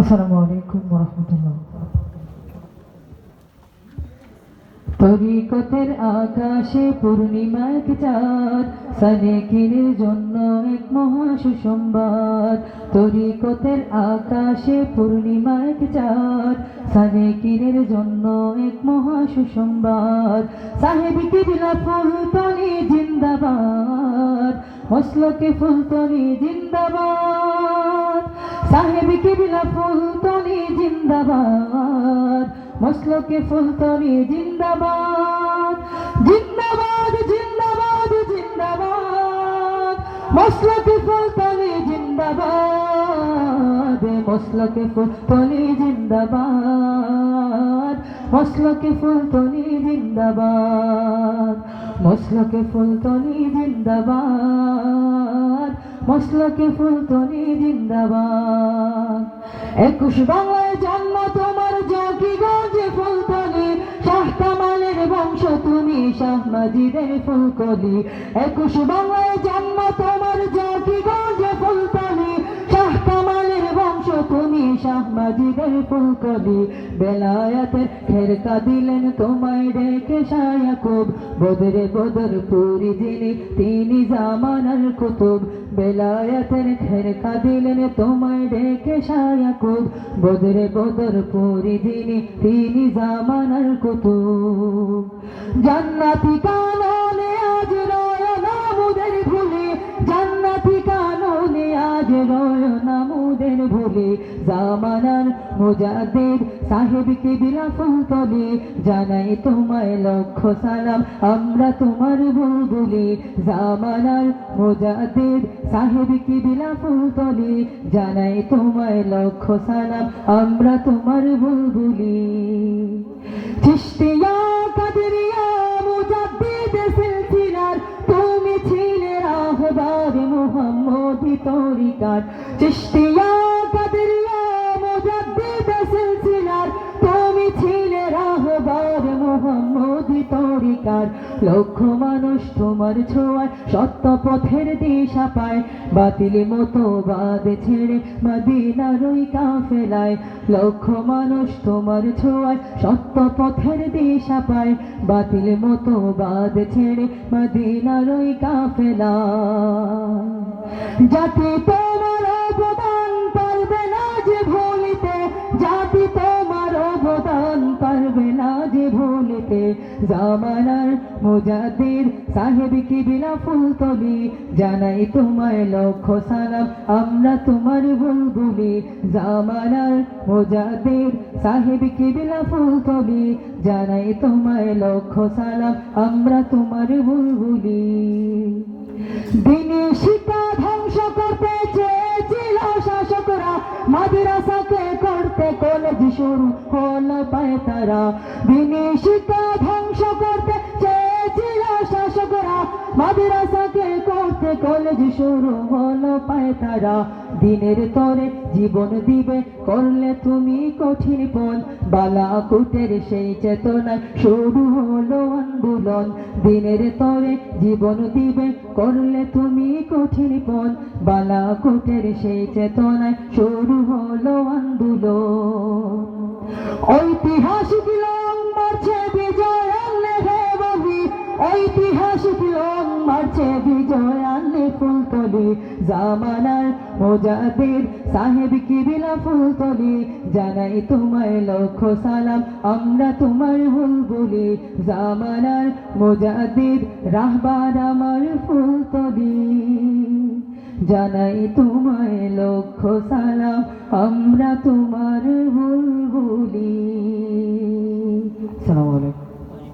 আসসালামু আলাইকুম তরিকতের আকাশে পূর্ণিমা এক চাঁদ সালেকিনের জন্য এক মহা সুসংবাদ। তরিকতের আকাশে পূর্ণিমা এক চাঁদ সালেকিনের জন্য এক মহা সুসংবাদ। সাহেব কিবিলা ফুলতলি জিন্দাবাদ, মসলকে ফুলতলি জিন্দাবাদ। সাহেব কিবিলা ফুলতলি জিন্দাবাদ মসলকে ফুলতলি জিন্দাবাদ। জিন্দাবাদ জিন্দাবাদ জিন্দাবাদ মসলকে ফুলতলি জিন্দাবাদ মসলকে ফুলতলি জিন্দাবাদ মসলকে ফুলতলি জিন্দাবাদ মসলকে ফুলতলি জিন্দাবাদ। মসলকে ফুলতলি জিন্দাবাদ। একুশ বাংলায় জন্ম তোমার জাকিগঞ্জে ফুলতলি শাহ কামালের বংশ তুমি, শাহ মাজিদের ফুলকলি। একুশ বাংলায় জন্ম তোমার জকিগঞ্জে শাহ মাজিদের ফুলকলি বেলায়াতের খেরকা দিলেন তোমায় ডেকে শায়াকুব বদরে বদর পুরি যিনি, তিনি জামানার কুতুব। বেলায়াতের খেরকা দিলেন তোমায় ডেকে শায়াকুব বদরে বদর পুরি যিনি, তিনি জামানার কুতুব। জান্নাতি কাননে জামানার মুজাদ্দিদ সাহেব কিবিলা ফুলতলি জানাই তোমায় লক্ষ সালাম। আমরা তোমার বুলবুলি জামানার মুজাদ্দিদ সাহেব কিবিলা ফুলতলি জানাই তোমায় লক্ষ সালাম। আমরা তোমার বুলবুলি চিস্তিয়া কাদরিয়া মুজাদ্দিদ সিলসিলার, তুমি ছিলে রাহবার মুহাম্মদি তরিকার। চিস্তিয়া লক্ষ মানুষ তোমার ছোঁয়ায় সত্য পথের দিশা পায়। বাতিল মতো বাদ ছেড়ে মদিনার ওই কাফেলায়। লক্ষ মানুষ তোমার ছোঁয়ায় সত্য পথের দিশা পায়। বাতিল মতো বাদ ছেড়ে মদিনার ওই কাফেলায়। জাতি তোমার জামানার মুজাদ্দিদ সাহেব কি বিনা ফুলতলি জানাই তোমায় লক্ষ সালাম। আমরা তোমার বুলবুলি জামানার মুজাদ্দিদ সাহেব কি বিনা ফুলতলি জানাই তোমায় লক্ষ সালাম। আমরা তোমার বুলবুলি দিনে শিক্ষা ধ্বংস করতে চেয়েছিল শাসকরা, মাদ্রাসাকে করতে কলেজ শুরু হলো পায়তারা দিনে শিক্ষা মাদ্রাসাকে করতে কলেজ শুরু হলো পায়তারা। দিনের তরে জীবন দিবে, করলে তুমি কঠিন পণ বালাকুটের সেই চেতনায় শুরু হলো আন্দোলন। দিনের তরে জীবন দিবে, করলে তুমি কঠিন পণ বালাকুটের সেই চেতনায় শুরু হলো আন্দোলন। ঐতিহাসিক জামানার মোজাদের সাহেব কিবিলা ফুলতলি জানাই তোমায় লক্ষ সালাম। আমরা তোমার বুলবুলি জামানার রাহবার আমার জানাই তোমায় লক্ষ সালাম। আমরা তোমার বুলবুলি সালাম